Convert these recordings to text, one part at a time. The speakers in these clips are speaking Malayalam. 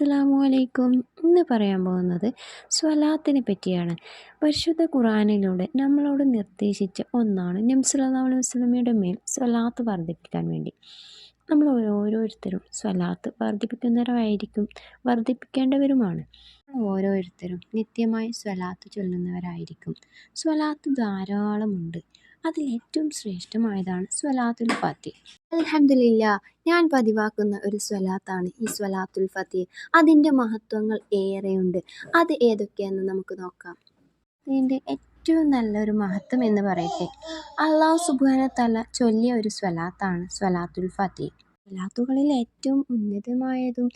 അസ്സലാമു അലൈക്കും ഇന്ന് പറയാൻ പോകുന്നത് സ്വലാത്തിനെ പറ്റിയാണ്. പരിശുദ്ധ ഖുറാനിലൂടെ നമ്മളോട് നിർദ്ദേശിച്ച ഒന്നാണ് സല്ലല്ലാഹു അലൈഹി വസല്ലമയുടെ മേൽ സ്വലാത്ത് വർദ്ധിപ്പിക്കാൻ വേണ്ടി. നമ്മൾ ഓരോരുത്തരും സ്വലാത്ത് വർദ്ധിപ്പിക്കുന്നവരായിരിക്കും വർദ്ധിപ്പിക്കേണ്ടവരുമാണ്. ഓരോരുത്തരും നിത്യമായി സ്വലാത്ത് ചൊല്ലുന്നവരായിരിക്കും. സ്വലാത്ത് ധാരാളമുണ്ട്. അതിൽ ഏറ്റവും ശ്രേഷ്ഠമായതാണ് സ്വലാത്തുൽ ഫത്തി. അലഹമില്ല ഞാൻ പതിവാക്കുന്ന ഒരു സ്വലാത്താണ് ഈ സ്വലാത്തുൽ ഫത്തി. അതിന്റെ മഹത്വങ്ങൾ ഏറെയുണ്ട്. അത് ഏതൊക്കെയെന്ന് നമുക്ക് നോക്കാം. ഇതിന്റെ ഏറ്റവും നല്ലൊരു മഹത്വം എന്ന് പറയട്ടെ. അള്ളാഹു സുബാന തല ചൊല്ലിയ ഒരു സ്വലാത്താണ് സ്വലാത്തുൽ ഫത്തി. സ്വലാത്തുകളിൽ ഏറ്റവും ഉന്നതമായതും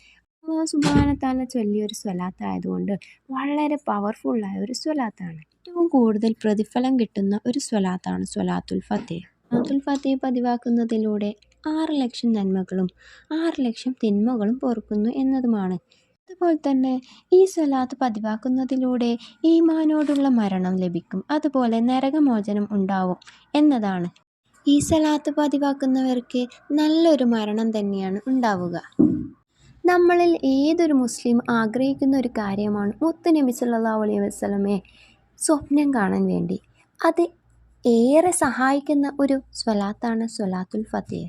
അള്ളാഹു സുബാനത്താല ചൊല്ലിയൊരു സ്വലാത്തായതുകൊണ്ട് വളരെ പവർഫുള്ളായ ഒരു സ്വലാത്താണ്. ഏറ്റവും കൂടുതൽ പ്രതിഫലം കിട്ടുന്ന ഒരു സ്വലാത്താണ് സ്വലാത്തുൽ ഫത്തേ. സ്വലാത്തുൽ ഫത്തേ പതിവാക്കുന്നതിലൂടെ ആറ് ലക്ഷം നന്മകളും ആറ് ലക്ഷം തിന്മകളും പൊറുക്കുന്നു എന്നതുമാണ്. അതുപോലെ തന്നെ ഈ സ്വലാത്ത് പതിവാക്കുന്നതിലൂടെ ഈമാനോടുള്ള മരണം ലഭിക്കും. അതുപോലെ നരകമോചനം ഉണ്ടാവും എന്നതാണ്. ഈ സ്വലാത്ത് പതിവാക്കുന്നവർക്ക് നല്ലൊരു മരണം തന്നെയാണ് ഉണ്ടാവുക. നമ്മളിൽ ഏതൊരു മുസ്ലിം ആഗ്രഹിക്കുന്ന ഒരു കാര്യമാണ് മുത്ത് നബി സല്ലല്ലാഹു അലൈഹി വസ്ലമെ സ്വപ്നം കാണാൻ വേണ്ടി. അത് ഏറെ സഹായിക്കുന്ന ഒരു സ്വലാത്താണ് സ്വലാത്തുൽ ഫത്തിയ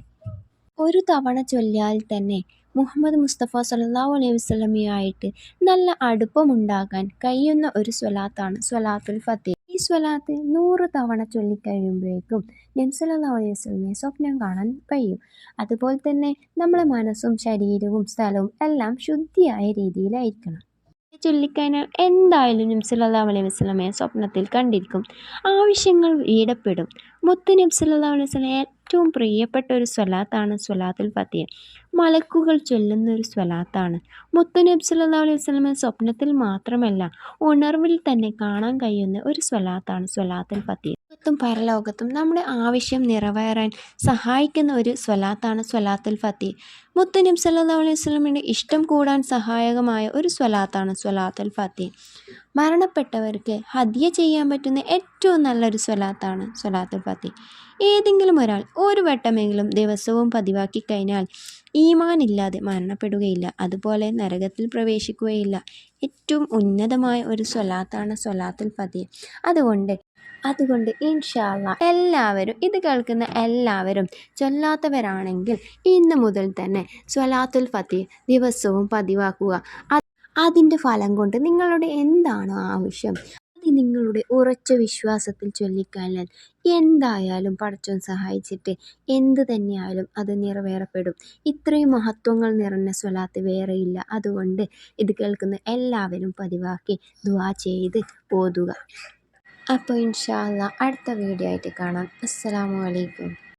ഒരു തവണ ചൊല്ലിയാൽ തന്നെ മുഹമ്മദ് മുസ്തഫ സല്ലാ അലൈഹി വസല്ലമയായിട്ട് നല്ല അടുപ്പമുണ്ടാകാൻ കഴിയുന്ന ഒരു സ്വലാത്താണ് സ്വലാത്തുൽ ഫത്തേ ഈ സ്വലാത്ത് നൂറ് തവണ ചൊല്ലിക്കഴിയുമ്പോഴേക്കും നബി സല്ലല്ലാഹു അലൈഹി വസല്ലമയെ സ്വപ്നം കാണാൻ കഴിയും. അതുപോലെ തന്നെ നമ്മളെ മനസ്സും ശരീരവും സ്ഥലവും എല്ലാം ശുദ്ധിയായ രീതിയിലായിരിക്കണം. ചൊല്ലിക്കഴിഞ്ഞാൽ എന്തായാലും നബി അലൈഹി വസല്ലമയെ സ്വപ്നത്തിൽ കണ്ടിരിക്കും. ആവശ്യങ്ങൾ ഈടപ്പെടും. മുത്ത് നബി അലൈഹി വസ്ലം ഏറ്റവും പ്രിയപ്പെട്ട ഒരു സ്വലാത്താണ് സ്വലാത്തുൽ ഫത്തിഹ. മലക്കുകൾ ചൊല്ലുന്ന ഒരു സ്വലാത്താണ്. മുത്തനബ് നബി സല്ലല്ലാഹു അലൈഹി വസല്ലമയെ സ്വപ്നത്തിൽ മാത്രമല്ല ഉണർവിൽ തന്നെ കാണാൻ കഴിയുന്ന ഒരു സ്വലാത്താണ് സ്വലാത്തുൽ ഫത്തിഹ ലോകത്തും പരലോകത്തും നമ്മുടെ ആവശ്യം നിറവേറാൻ സഹായിക്കുന്ന ഒരു സ്വലാത്താണ് സ്വലാത്തുൽ ഫത്തി. മുത്ത് നബി സല്ലല്ലാഹു അലൈഹി വസല്ലമയുടെ ഇഷ്ടം കൂടാൻ സഹായകമായ ഒരു സ്വലാത്താണ് സ്വലാത്തുൽ ഫത്തി. മരണപ്പെട്ടവർക്ക് ഹദ്യ ചെയ്യാൻ പറ്റുന്ന ഏറ്റവും നല്ലൊരു സ്വലാത്താണ് സ്വലാത്തുൽ ഫത്തി. ഏതെങ്കിലും ഒരാൾ ഒരു വട്ടമെങ്കിലും ദിവസവും പതിവാക്കി കഴിഞ്ഞാൽ ഈമാൻ ഇല്ലാതെ മരണപ്പെടുകയില്ല. അതുപോലെ നരകത്തിൽ പ്രവേശിക്കുകയില്ല. ഏറ്റവും ഉന്നതമായ ഒരു സ്വലാത്താണ് സ്വലാത്തുൽ ഫത്തി അതുകൊണ്ട് അതുകൊണ്ട് ഇൻഷാല്ല എല്ലാവരും ഇത് കേൾക്കുന്ന എല്ലാവരും ചൊല്ലാത്തവരാണെങ്കിൽ ഇന്ന് മുതൽ തന്നെ സ്വലാത്തുൽ ഫത്തി ദിവസവും പതിവാക്കുക. അതിന്റെ ഫലം കൊണ്ട് നിങ്ങളുടെ എന്താണോ ആവശ്യം? അത് നിങ്ങളുടെ ഉറച്ച വിശ്വാസത്തിൽ ചൊല്ലിക്കഴിഞ്ഞാൽ എന്തായാലും പടച്ചോൻ സഹായിച്ചിട്ട് എന്ത് തന്നെയായാലും അത് നിറവേറപ്പെടും. ഇത്രയും മഹത്വങ്ങൾ നിറഞ്ഞ സ്വലാത്ത് വേറെയില്ല. അതുകൊണ്ട് ഇത് കേൾക്കുന്ന എല്ലാവരും പതിവാക്കി ദുവാ ചെയ്ത് ഓതുക. അപ്പോൾ ഇൻഷാല്ല അടുത്ത വീഡിയോ ആയിട്ട് കാണാം. അസ്സലാമു അലൈക്കും.